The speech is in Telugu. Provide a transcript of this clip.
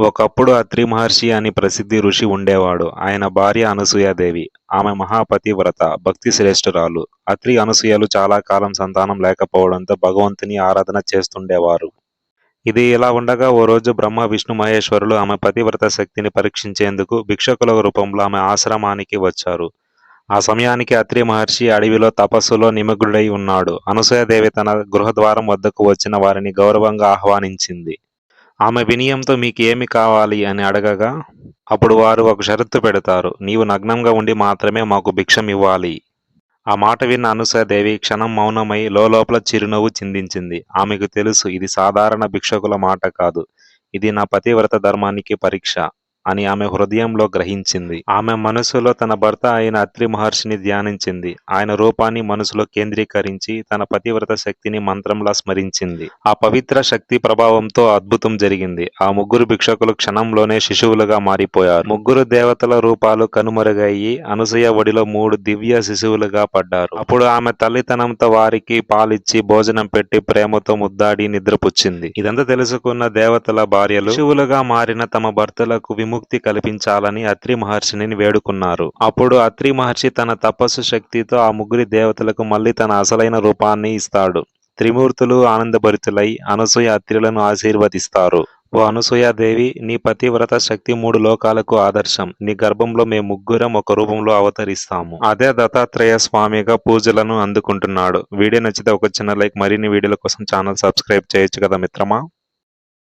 ఒకప్పుడు అత్రి మహర్షి అని ప్రసిద్ధి ఋషి ఉండేవాడు. ఆయన భార్య అనసూయాదేవి. ఆమె మహాపతివ్రత భక్తి శ్రేష్ఠురాలు. అత్రి అనసూయలు చాలా కాలం సంతానం లేకపోవడంతో భగవంతుని ఆరాధన చేస్తుండేవారు. ఇది ఇలా ఉండగా ఓ రోజు బ్రహ్మ విష్ణు మహేశ్వరులు ఆమె పతివ్రత శక్తిని పరీక్షించేందుకు భిక్షకుల రూపంలో ఆమె ఆశ్రమానికి వచ్చారు. ఆ సమయానికి అత్రి మహర్షి అడవిలో తపస్సులో నిమగ్నుడై ఉన్నాడు. అనసూయదేవి తన గృహద్వారం వద్దకు వచ్చిన వారిని గౌరవంగా ఆహ్వానించింది. ఆమె వినయంతో మీకు ఏమి కావాలి అని అడగగా అప్పుడు వారు ఒక షరతు పెడతారు నీవు నగ్నంగా ఉండి మాత్రమే మాకు భిక్షం ఇవ్వాలి. ఆ మాట విన్న అనసూయాదేవి క్షణం మౌనమై లోపల చిరునవ్వు చిందించింది. ఆమెకు తెలుసు ఇది సాధారణ భిక్షకుల మాట కాదు. ఇది నా పతివ్రత ధర్మానికి పరీక్ష. అని ఆమె హృదయంలో గ్రహించింది. ఆమె మనసులో తన భర్త అయిన అత్రి మహర్షిని ధ్యానించింది. ఆయన రూపాన్ని మనసులో కేంద్రీకరించి తన పతివ్రత శక్తిని మంత్రంలా స్మరించింది. ఆ పవిత్ర శక్తి ప్రభావంతో అద్భుతం జరిగింది. ఆ ముగ్గురు భిక్షకులు క్షణంలోనే శిశువులుగా మారిపోయారు. ముగ్గురు దేవతల రూపాలు కనుమరుగయ్యి అనసూయ ఒడిలో మూడు దివ్య శిశువులుగా పడ్డారు. అప్పుడు ఆమె తల్లితనంతో వారికి పాలిచ్చి భోజనం పెట్టి ప్రేమతో ముద్దాడి నిద్రపుచ్చింది. ఇదంతా తెలుసుకున్న దేవతల భార్యలు శిశువులుగా మారిన తమ భర్తలకు విముక్తి కల్పించాలని అత్రి మహర్షిని వేడుకున్నారు. అప్పుడు అత్రి మహర్షి తన తపస్సు శక్తితో ఆ ముగ్గురి దేవతలకు మళ్ళీ తన అసలైన రూపాన్ని ఇస్తాడు. త్రిమూర్తులు ఆనందభరితులై అనసూయ అత్రిలను ఆశీర్వదిస్తారు. ఓ అనసూయాదేవి నీ పతివ్రత శక్తి మూడు లోకాలకు ఆదర్శం. నీ గర్భంలో మేము ముగ్గురం ఒక రూపంలో అవతరిస్తాము. అదే దత్తాత్రేయ స్వామిగా పూజలను అందుకుంటున్నాడు. వీడియో నచ్చితే ఒక చిన్న లైక్ మరిన్ని వీడియోల కోసం ఛానల్ సబ్స్క్రైబ్ చేయొచ్చు కదా మిత్రమా?